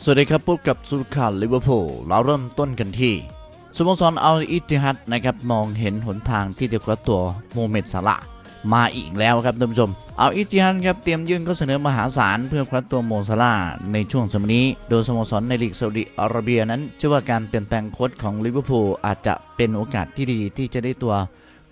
สวัสดีครับพบกับสุขาลิเวอร์พูลเราเริ่มต้นกันที่สโมสรอัลอิติฮัดนะครับมองเห็นหนทางที่จะคว้าตัวโมเมดซาละมาอีกแล้วครับท่านผู้ชมอัลอิติฮัดครับเตรียมยื่นข้อเสนอมหาศาลเพื่อคว้าตัวโมซาละห์ในช่วงสมัยนี้ โดยสโมสรในลีกซาอุดิอาระเบียนั้นเชื่อว่าการเปลี่ยนแปลงโค้ชของลิเวอร์พูลอาจจะเป็นโอกาสที่ดีที่จะได้ตัว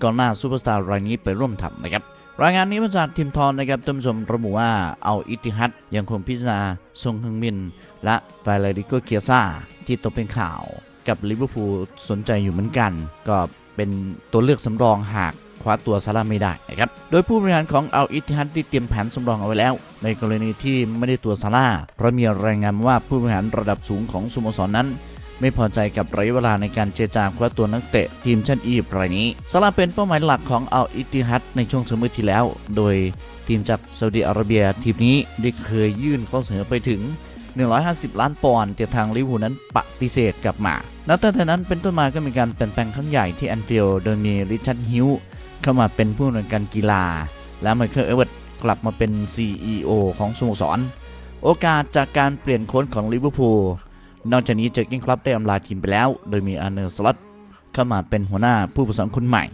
กองหน้าซูเปอร์สตาร์รายนี้ไปร่วมทัพนะครับ รายงานนี้มาจากทีมทอนนะครับท่านผู้ชมระบุว่าเอาอิติฮัดยังคงพิจารณาซงฮึงมิน และฟาเลริโกเคียซาที่ตกเป็นข่าวกับลิเวอร์พูลสนใจอยู่เหมือนกัน ก็เป็นตัวเลือกสำรองหากคว้าตัวซาร่าไม่ได้นะครับ โดยผู้บริหารของเอัลอิติฮัดได้เตรียมแผนสำรองเอาไว้แล้ว ในกรณีที่ไม่ได้ตัวซาร่าเพราะมีรายงานว่าผู้บริหารระดับสูงของสโมสรนั้น ไม่พอใจกับระยะเวลาในการเจรจาคว้าตัวนักเตะทีมชาติอียิปต์รายนี้ซาลาเป็นเป้าหมายหลักของอัลอิติฮัดในช่วงสมัยที่แล้ว โดยทีมจากซาอุดิอาระเบียทีมนี้ได้เคยยื่นข้อเสนอไปถึง 150 ล้านปอนด์แต่ทางลิเวอร์พูลนั้นปฏิเสธกลับมานับตั้งแต่นั้นเป็นต้นมาก็มีการเปลี่ยนแปลงครั้งใหญ่ที่แอนฟิลด์โดยมีริชาร์ดฮิวเข้ามาเป็นผู้อำนวยการกีฬา และไมเคิลเอเวิร์ตกลับมาเป็น CEO ของสโมสร โอกาสจากการเปลี่ยนโค้ชของลิเวอร์พูล นอกจากนี้เจอร์กินคลับได้อำลาทีมไปแล้ว โดยมีอาร์เนอร์สล็อตเข้ามาเป็นหัวหน้าผู้ฝึกสอนคนใหม่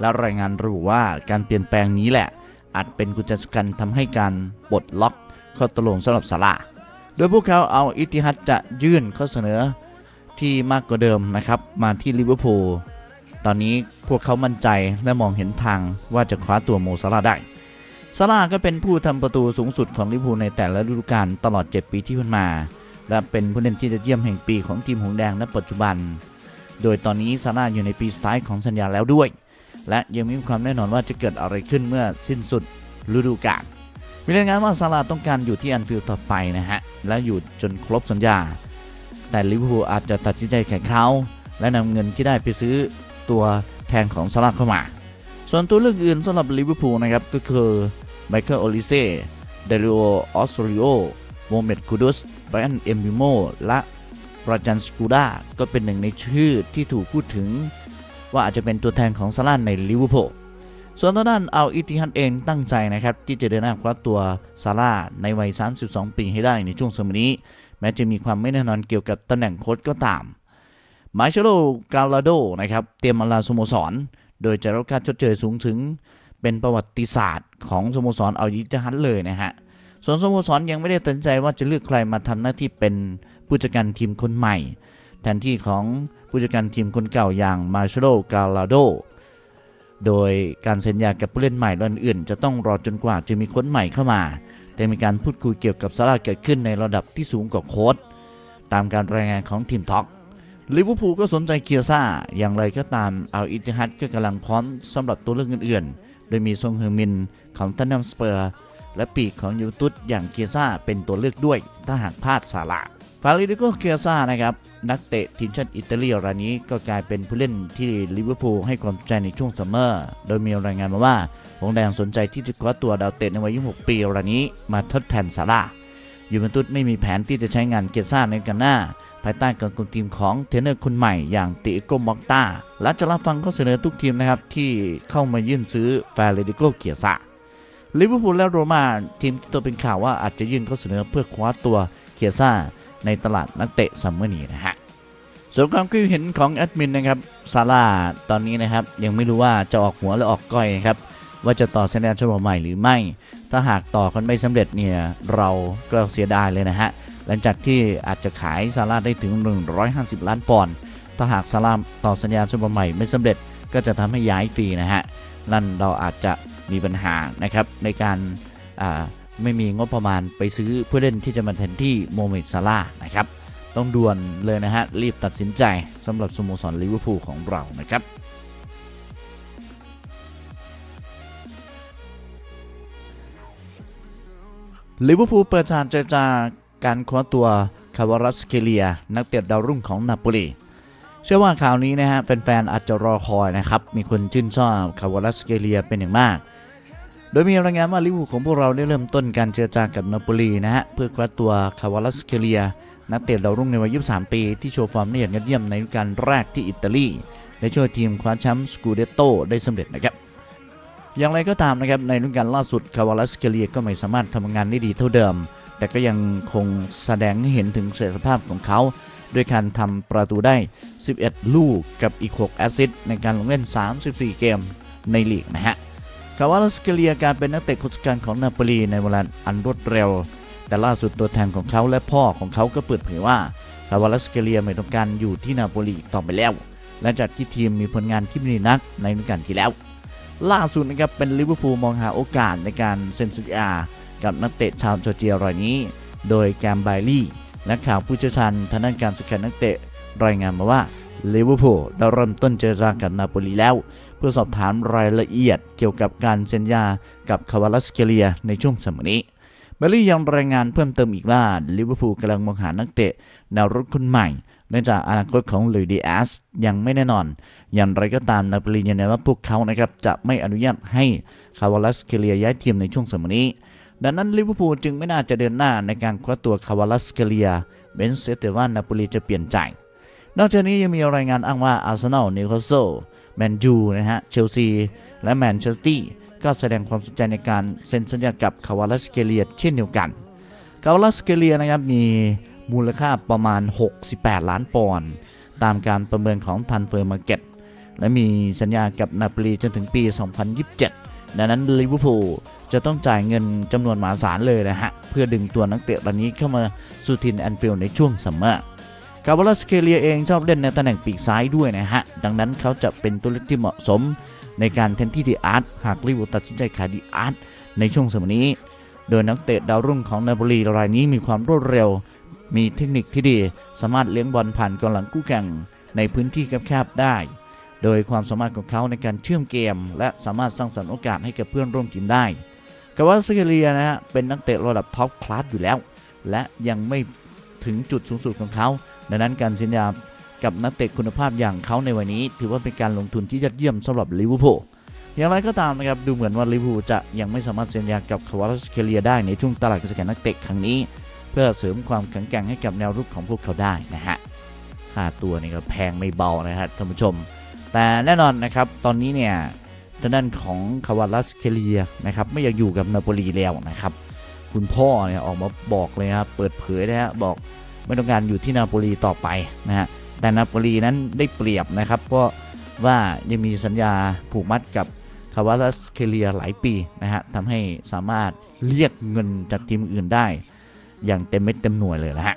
และรายงานระบุว่าการเปลี่ยนแปลงนี้แหละ อาจเป็นกุญแจสำคัญทำให้การปลดล็อกข้อตกลงสำหรับซาร่าโดยพวกเขาเอาอิติฮัดจะยื่นข้อเสนอที่มากกว่าเดิมนะครับมาที่ลิเวอร์พูลตอนนี้พวกเขามั่นใจและมองเห็นทางว่าจะคว้าตัวโมซาร่าได้ซาร่าก็เป็นผู้ทำประตูสูงสุดของลิเวอร์พูลในแต่ละฤดูกาลตลอด 7 ปีที่ผ่านมา และเป็นผู้เล่นที่จะเยี่ยมแห่งปีของทีมหงสแดงณปัจจุบัน โดยตอนนี้ซาร่าอยู่ในปีสุดท้ายของสัญญาแล้วด้วย และยังมีความแน่นอนว่าจะเกิดอะไรขึ้นเมื่อสิ้นสุดฤดูกาลมีรายงานว่าซาร่าต้องการอยู่ที่แอนฟิลด์ต่อไปนะฮะ และอยู่จนครบสัญญา แต่ลิเวอร์พูลอาจจะตัดสินใจแข่งเขา และนำเงินที่ได้ไปซื้อตัวแทนของซาร่าเข้ามา ส่วนตัวเลือกอื่นสำหรับลิเวอร์พูลนะครับก็คือไมเคิลโอลิเซ่เดลิโอออสโริโอ โมเมดคูดุสไบรอันเอมบิโมและราจันสกูดาก็เป็นหนึ่งในชื่อที่ถูกพูดถึง ว่าอาจจะเป็นตัวแทนของซาร่าห์ในลิเวอร์พูลส่วนทางด้านอัลอิติฮัดเองตั้งใจนะครับ ที่จะเดินหน้าคว้าตัวซาร่าในวัย 32 ปีให้ได้ในช่วงสมัยนี้ แม้จะมีความไม่แน่นอนเกี่ยวกับตำแหน่งโค้ชก็ตามมาเชโลกาลาโดนะครับเตรียมอลาสโมสร โดยจะรับค่าชดเชยสูงถึง เป็นประวัติศาสตร์ของสโมสรอัลอิติฮัดเลยนะฮะ ส่วนสโมสรยังไม่ได้ตัดสินใจว่าจะเลือกใครมาทำหน้าที่เป็นผู้จัดการทีมคนใหม่ แทนที่ของผู้จัดการทีมคนเก่าอย่างมาเชโลกาลาโด โดยการเซ็นสัญญากับผู้เล่นใหม่รายอื่น จะต้องรอจนกว่าจะมีค้ชใหม่เข้ามา แต่มีการพูดคุยเกี่ยวกับซาร่าเกิดขึ้นในระดับที่สูงกว่าโค้ชตามการรายงานของทีมท็อกลิเวอร์พูลก็สนใจเคียซ่า อย่างไรก็ตามเอัลอิติฮัดก็กำลังพร้อมสำหรับตัวเลือกอื่นๆ โดยมีซงเฮอร์มินของทันนัมสเปอร์ และปีกของยูเวนตุสอย่างเคียซ่าเป็นตัวเลือกด้วย ถ้าหากพลาดซาร่าฟาริโกเคียซ่านะครับ นักเตะทีมชาติอิตาลีรายนี้ก็กลายเป็นผู้เล่นที่ลิเวอร์พูลให้ความสนใจในช่วงซัมเมอร์ โดยมีรายงานมาว่าหงแดงสนใจที่จะคว้าตัวดาวเตะในวัย 26 ปีรายนี้มาทดแทนซาร่ายูเวนตุสไม่มีแผนที่จะใช้งานเกียซ่าในกันหน้า ภายใต้การคุมทีมของเทรนเนอร์คนใหม่อย่างติโกมอกตาและจะรับฟังข้อเสนอทุกทีมนะครับที่เข้ามายื่นซื้อฟาเรดิโกเกียซ่า ลิเวอร์พูลและโรม่าทีมที่ตัวเป็นข่าวว่าอาจจะยื่นข้อเสนอเพื่อคว้าตัวเคียซ่าในตลาดนักเตะซัมเมอร์นี้นะฮะส่วนความคิดเห็นของแอดมินนะครับซาร่าตอนนี้นะครับยังไม่รู้ว่าจะออกหัวหรือออกก้อยนะครับว่าจะต่อสัญญาฉบับใหม่หรือไม่ ถ้าหากต่อกันไม่สำเร็จเนี่ยเราก็เสียดายเลยนะฮะหลังจากที่อาจจะขายซาร่าได้ถึง 150 ล้านปอนด์ถ้าหากซาร่าต่อสัญญาฉบับใหม่ไม่สำเร็จก็จะทำให้ย้ายฟรีนะฮะนั่นเราอาจจะ มีปัญหานะครับในการไม่มีงบประมาณไปซื้อผู้เล่นที่จะมาแทนที่โมเมดซาร่านะครับ ต้องด่วนเลยนะฮะ รีบตัดสินใจสำหรับสโมสรลิเวอร์พูลของเรานะครับลิเวอร์พูลเปิดฉากเจรจาการคว้าตัวคาวารัสเคเลีย นักเตะดาวรุ่งของนาโปลีเชื่อว่าข่าวนี้นะฮะแฟนๆอาจจะรอคอยนะครับ มีคนชื่นชอบคาวารัสเคเลียเป็นอย่างมาก โดยมีรายงานว่าลิเวอร์พูลของพวกเราได้เริ่มต้นการเจรจากับนาโปลีนะฮะ เพื่อคว้าตัวคาวารัสเคเลีย นักเตะดาวรุ่งในวัย 23 ปี ที่โชว์ฟอร์มได้อย่างยอดเยี่ยมในกาลแรกที่อิตาลีและช่วยทีมคว้าแชมป์สกูเดโตได้สำเร็จนะครับ อย่างไรก็ตามนะครับในฤดูกาลล่าสุดคาวาลัสเกเลียก็ไม่สามารถทำงานได้ดีเท่าเดิม แต่ก็ยังคงแสดงให้เห็นถึงศักยภาพของเขาด้วยการทำประตูได้ 11 ลูกกับอีก 6 แอสซิสต์ในการลงเล่น 34 เกมในลีกนะฮะ คาวาลสเกเลียการเป็นนักเตะคนสำคัญของนาโปลีในเวลาอันรวดเร็ว แต่ล่าสุดตัวแทนของเขาและพ่อของเขาก็เปิดเผยว่าคาวาลสเกเลียไม่ต้องการอยู่ที่นาโปลีต่อไปแล้วและจากที่ทีมมีผลงานที่ไม่ดีนักในฤดูกาลที่แล้ว ล่าสุดนะครับเป็นลิเวอร์พูลมองหาโอกาสในการเซ็นสัญญากับนักเตะชาวจอร์เจียรายนี้ โดยแกมไบลี่และข่าวผู้เชี่ยวชาญทางด้านการสกัดนักเตะรายงานมาว่าลิเวอร์พูลได้เริ่มต้นเจรจากับนาโปลีแล้ว เพื่อสอบถามรายละเอียดเกี่ยวกับการเซ็นสัญากับคาวาลสเกเลียในช่วงสมัยนี้เบลลี่ยังรายงานเพิ่มเติมอีกว่าลิเวอร์พูลกำลังมองหานักเตะแนวรุกคนใหม่เนื่องจากอนาคตของลุยดีแอสยังไม่แน่นอน อย่างไรก็ตามนาปลียืนยันว่าพวกเขานะครับจะไม่อนุญาตให้คาวาลัสเคเลียย้ายทีมในช่วงสมัยนี้ ดังนั้นลิเวอร์พูลจึงไม่น่าจะเดินหน้าในการคว้าตัวคาวาลัสเคเลียเบนเซแต่ว่านาปลีจะเปลี่ยนใจ นอกจากนี้ยังมีรายงานอ้างว่าอาร์เซนอลนิวคาสเซิล แมนยูนะฮะ เชลซี และแมนเชสเตอร์ก็แสดงความสนใจในการเซ็นสัญญากับคาวาลัสเคเลียเช่นเดียวกันคาวาลัสเคเลียนะครับมีมูลค่าประมาณ 68 ล้านปอนด์ตามการประเมินของทันเฟอร์มาร์เก็ตและมีสัญญากับนาโปลีจนถึงปี 2027 ดังนั้นลิเวอร์พูลจะต้องจ่ายเงินจำนวนมหาศาลเลยนะฮะ เพื่อดึงตัวนักเตะรายนี้เข้ามาสู่ทีมแอนฟิลด์ในช่วงซัมเมอร์ กาบาลสเคเลียเองชอบเล่นในตำแหน่งปีกซ้ายด้วยนะฮะ ดังนั้นเขาจะเป็นตัวเลือกที่เหมาะสมในการแทนที่ดีอาร์ตหากลิเวอร์พูลตัดสินใจขายดีอาร์ตในช่วงสมัยนี้ โดยนักเตะดาวรุ่งของนาโปลีรายนี้มีความรวดเร็ว มีเทคนิคที่ดี สามารถเลี้ยงบอลผ่านกองหลังคู่แข่งในพื้นที่แคบๆได้ โดยความสามารถของเขาในการเชื่อมเกม และสามารถสร้างสรรค์โอกาสให้กับเพื่อนร่วมทีมได้กาวาสเกเลียนะฮะเป็นนักเตะระดับท็อปคลาสอยู่แล้ว และยังไม่ถึงจุดสูงสุดของเขา ดังนั้นการสัญญากับนักเตะคุณภาพอย่างเขาในวันนี้ ถือว่าเป็นการลงทุนที่ยอดเยี่ยมสำหรับลิเวอร์พูลอย่างไรก็ตามนะครับดูเหมือนว่าลิเวอร์พูลจะยังไม่สามารถเซ็นสัญญากับคาวาสเกเลียได้ในช่วงตลาดกรซื้อขายนักเตะครั้งนี้ เพื่อเสริมความแข็งแกร่งให้กับแนวรุกของพวกเขาได้นะฮะค่าตัวนี่ก็แพงไม่เบานะครับท่านผู้ชม แต่แน่นอนนะครับตอนนี้เนี่ยทางด้านของคาวาลัสเคเลียนะครับไม่อยากอยู่กับนาโปลีแล้วนะครับ คุณพ่อเนี่ยออกมาบอกเลยครับเปิดเผยนะฮะบอก ไม่ต้องการอยู่ที่นาโปลีต่อไปนะฮะแต่นาโปลีนั้นได้เปรียบนะครับเพราะว่ายังมีสัญญาผูกมัดกับคาวาลัสเคเลียหลายปีนะฮะทำให้สามารถเรียกเงินจากทีมอื่นได้ อย่างเต็มเม็ดเต็มหน่วยเลยนะฮะ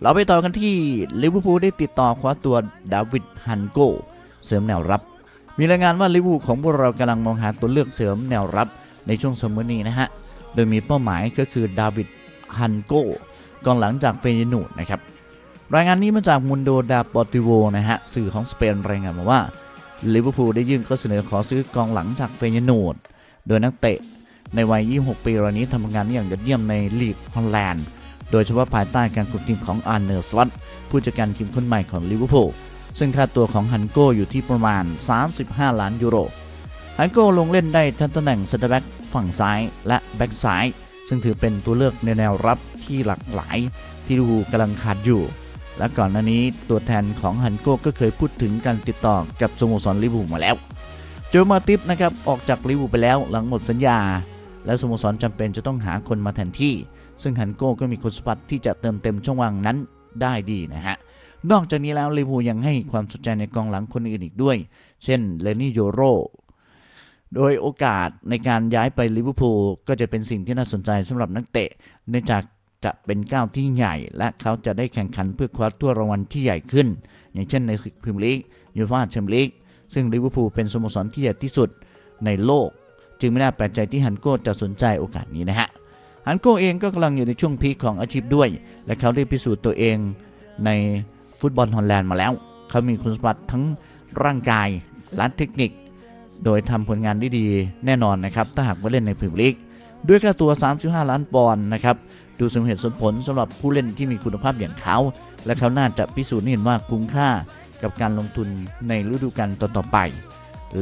เราไปต่อกันที่ลิเวอร์พูลได้ติดต่อคว้าตัวดาวิดฮันโกเสริมแนวรับ มีรายงานว่าลิเวอร์พูลของพวกเรากำลังมองหาตัวเลือกเสริมแนวรับ ในช่วงสมอนี้นะฮะ โดยมีเป้าหมายก็คือดาวิดฮันโกกองหลังจากเฟยนูดนะครับ รายงานนี้มาจากมุนโดดาปอติโวนะฮะ สื่อของสเปนรายงานมาว่าลิเวอร์พูลได้ยื่นข้อเสนอขอซื้อกองหลังจากเฟยนูดโดยนักเตะในวัย 26 ปีรายนี้ทำงานอย่างยอดเยี่ยมในลีกฮอลแลนด์ โดยเฉพาะภายใต้การคุมทีมของอาร์เนอร์สลัตผู้จัดการทีมคนใหม่ของลิเวอร์พูลซึ่งค่าตัวของฮันโกอยู่ที่ประมาณ 35 ล้านยูโร ฮันโกลงเล่นได้ทั้งตำแหน่งเซนเตอร์แบ็กฝั่งซ้ายและแบ็กซ้าย ซึ่งถือเป็นตัวเลือกในแนวรับที่หลากหลาย ที่ลิวกำลังขาดอยู่ และก่อนหน้านี้ตัวแทนของฮันโก้ก็เคยพูดถึงการติดต่อกับสโมสรลิเวอร์พูลมาแล้วโจมาติฟนะครับออกจากลิเวอร์พูลไปแล้วหลังหมดสัญญา และสโมสรจำเป็นจะต้องหาคนมาแทนที่ ซึ่งฮันโก้ก็มีคุณสมบัติที่จะเติมเต็มช่องว่างนั้นได้ดีนะฮะนอกจากนี้แล้วลิเวอร์พูลยังให้ความสนใจในกองหลังคนอื่นอีกด้วย เช่นเลนี่โยโร โดยโอกาสในการย้ายไปลิเวอร์พูลก็จะเป็นสิ่งที่น่าสนใจสำหรับนักเตะ เนื่องจากจะเป็นก้าวที่ใหญ่ และเขาจะได้แข่งขันเพื่อคว้าตัวรางวัลที่ใหญ่ขึ้น อย่างเช่นในพรีเมียร์ลีกยูฟ่าแชมเปี้ยนลีกซึ่งลิเวอร์พูลเป็นสโมสรที่ใหญ่ที่สุดในโลก จึงไม่น่าแปลกใจที่ฮันโก้จะสนใจโอกาสนี้นะฮะฮันโก้เองก็กำลังอยู่ในช่วงพีคของอาชีพด้วย และเขาได้พิสูจน์ตัวเองในฟุตบอลฮอลแลนด์มาแล้ว เขามีคุณสมบัติทั้งร่างกายและเทคนิค โดยทำผลงานได้ดีแน่นอนนะครับ ถ้าหากว่าเล่นในพรีเมียร์ลีกด้วยค่าตัว 35 ล้านปอนด์นะครับ ดูสมเหตุสมผลสำหรับผู้เล่นที่มีคุณภาพอย่างเขา และเขาน่าจะพิสูจน์เห็นว่าคุ้มค่ากับการลงทุนในฤดูกาลต่อๆไป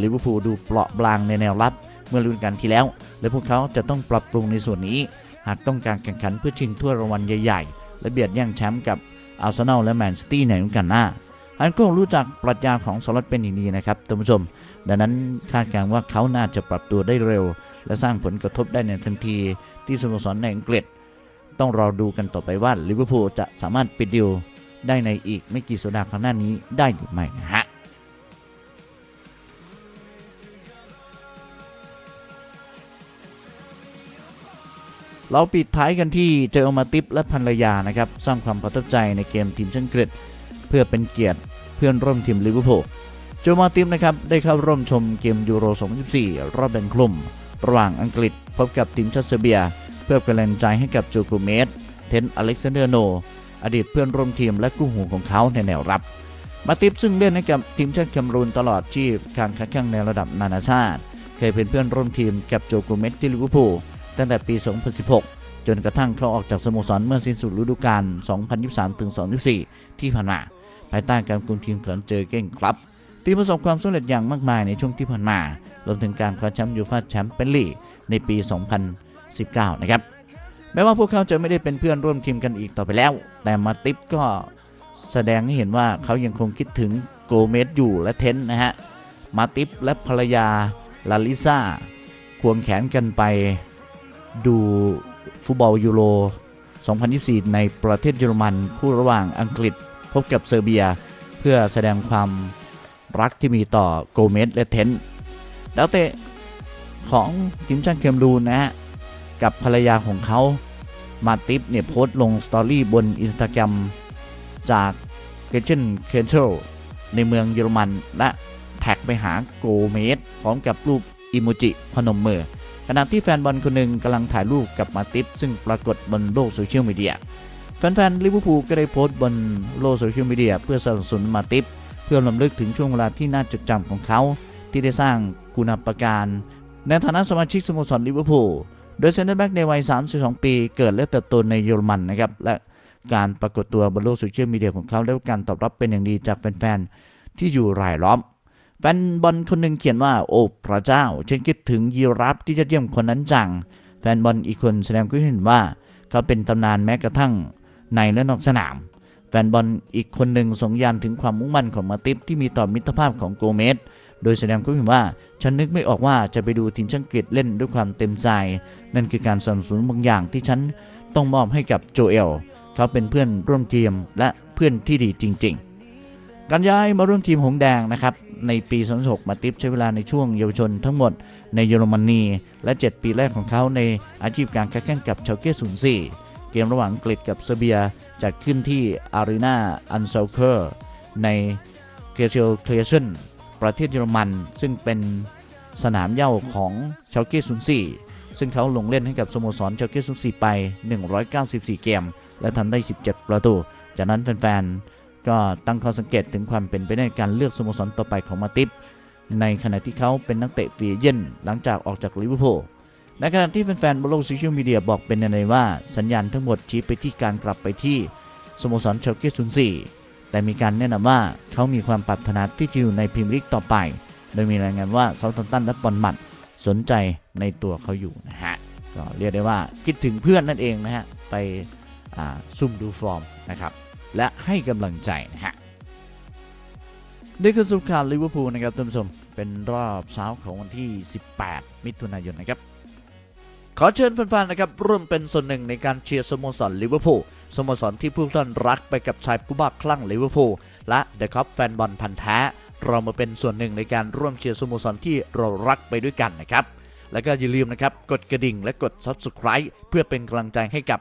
ลิเวอร์พูลดูเปราะบางในแนวรับเมื่อฤดูกาลที่แล้ว และพวกเขาจะต้องปรับปรุงในส่วนนี้ หากต้องการแข่งขันเพื่อชิงถ้วยรางวัลใหญ่ ๆ และเบียดแย่งแชมป์กับอาร์เซนอลและแมนซิตี้ในฤดูกาลหน้า อันก็รู้จักปรัชญาของสล็อตเป็นอย่างดีนะครับท่านผู้ชม ดังนั้นคาดการณ์ว่าเขาน่าจะปรับตัวได้เร็ว และสร้างผลกระทบได้ในทันที ที่สโมสรในอังกฤษ ต้องรอดูกันต่อไปว่าลิเวอร์พูลจะสามารถปิดดีลได้ในอีกไม่กี่สัปดาห์ข้างหน้านี้ได้หรือไม่นะฮะเราปิดท้ายกันที่เจอมาติปและภรรยานะครับ สร้างความประทับใจในเกมทีมชาติอังกฤษ เพื่อเป็นเกียรติเพื่อนร่วมทีมลิเวอร์พูลโจมาติปนะครับได้เข้าร่วมชมเกมยูโร 2024 รอบแบ่งกลุ่ม ระหว่างอังกฤษพบกับทีมชาติเซอร์เบีย เพื่อเป็นแรงใจให้กับจูกรูเมสเทนอเล็กซานเดอร์โน อดีตเพื่อนร่วมทีมและกู้หูของเขาในแนวรับ มาติปซึ่งเล่นให้กับทีมชาติแคมรูนตลอดชีพการค้าแข่งในระดับนานาชาติ เคยเป็นเพื่อนร่วมทีมกับโจกรูเมสที่ลิเวอร์พูลตั้งแต่ปี 2016 จนกระทั่งเขาออกจากสโมสรเมื่อสิ้นสุดฤดูกาล 2023-2024 ที่ผ่านมา ภายใต้การคุมทีมของเจอเก้งครับทีมประสบความสำเร็จอย่างมากมายในช่วงที่ผ่านมารวมถึงการคว้าแชมป์ยูฟ่าแชมเปี้ยนลีกในปี 2019 นะครับ แม้ว่าพวกเขาจะไม่ได้เป็นเพื่อนร่วมทีมกันอีกต่อไปแล้ว แต่มาติปก็แสดงให้เห็นว่าเขายังคงคิดถึงโกเมสอยู่และเทนนะฮะ มาติปและภรรยาลาลิซาควงแขนกันไปดู ฟุตบอลยูโร 2024 ในประเทศเยอรมัน คู่ระหว่างอังกฤษพบกับเซอร์เบีย เพื่อแสดงความรักที่มีต่อโกเมสและเทนดาวเตะของทีมชาติเคมรูนนะฮะ กับภรรยาของเขามาติปเนี่ยโพสต์ลงสตอรี่บนอินสตาแกรมจากเกเชนเคนเชลในเมืองเยอรมันและแท็กไปหาโกเมสพร้อมกับรูปอิโมจิพนมมือ ขณะที่แฟนบอลคนหนึ่งกำลังถ่ายรูปกับมาติปซึ่งปรากฏบนโลกโซเชียลมีเดียแฟนๆลิเวอร์พูลก็ได้โพสต์บนโลกโซเชียลมีเดียเพื่อสนับสนุนมาติปเพื่อรำลึกถึงช่วงเวลาที่น่าจดจำของเขา ที่ได้สร้างคุณูปการ ในฐานะสมาชิกสโมสรลิเวอร์พูลโดยเซนเตอร์แบ็กในวัย 32 ปีเกิดและเติบโตในเยอรมันนะครับและการปรากฏตัวบนโลกโซเชียลมีเดียของเขาได้รับการตอบรับเป็นอย่างดีจากแฟนๆที่อยู่รายล้อม แฟนบอลคนหนึ่งเขียนว่าโอ้พระเจ้า ฉันคิดถึงยีราฟที่ยอดเยี่ยมคนนั้นจัง แฟนบอลอีกคนแสดงความเห็นว่าเขาเป็นตำนานแม้กระทั่งในและนอกสนาม แฟนบอลอีกคนหนึ่งส่งยานถึงความมุ่งมั่นของมาติฟที่มีต่อมิตรภาพของโกเมสโดยแสดงความเห็นว่าฉันนึกไม่ออกว่าจะไปดูทีมชาติอังกฤษเล่นด้วยความเต็มใจ นั่นคือการสนับสนุนบางอย่างที่ฉันต้องมอบให้กับโจเอลเขาเป็นเพื่อนร่วมทีมและเพื่อนที่ดีจริง ๆ การย้ายมาร่วมทีมหงแดงนะครับ ในปี 2006 มาติฟใช้เวลาในช่วงเยาวชนทั้งหมดในเยอรมนี และ 7 ปีแรกของเขาในอาชีพการค้าแข่งกับเชลเก้04 เกมระหว่างอังกฤษกับเซอร์เบียจัดขึ้นที่อารีนาอันเซลเคอร์ในเกเชลเคลเชนประเทศเยอรมัน ซึ่งเป็นสนามเย้าของเชลเก้04 ซึ่งเขาลงเล่นให้กับสโมสรเชลเก้04 ไป 194 เกม และทำได้ 17 ประตู จากนั้นแฟนๆ ก็ตั้งข้อสังเกตถึงความเป็นไปได้การเลือกสโมสรต่อไปของมาติปในขณะที่เขาเป็นนักเตะฟรีเย่นหลังจากออกจากลิเวอร์พูลในขณะที่แฟนๆบนโลกโซเชียลมีเดียบอกเป็นในว่าสัญญาณทั้งหมดชี้ไปที่การกลับไปที่สโมสรเชลเก้04แต่มีการแนะนำว่าเขามีความปรารถนาที่จะอยู่ในพรีเมียร์ลีกต่อไป โดยมีรายงานว่าเซาท์แฮมป์ตันและบอลมัดสนใจในตัวเขาอยู่นะฮะก็เรียกได้ว่าคิดถึงเพื่อนนั่นเองนะฮะไปซุ่มดูฟอร์มนะครับ และให้กำลังใจนะฮะนี่คือสุขข่าวลิเวอร์พูลนะครับท่านผู้ชมเป็นรอบเช้าของวันที่ 18 มิถุนายนนะครับ ขอเชิญแฟนๆนะครับร่วมเป็นส่วนหนึ่งในการเชียร์สโมสรลิเวอร์พูลสโมสรที่ผู้ท่านรักไปกับชายผู้บ้าคลั่งลิเวอร์พูลและเดอะคัพแฟนบอลพันธ์แท้ เรามาเป็นส่วนหนึ่งในการร่วมเชียร์สโมสรที่เรารักไปด้วยกันนะครับ แล้วก็อย่าลืมนะครับกดกระดิ่งและกด Subscribe เพื่อเป็นกำลังใจให้กับ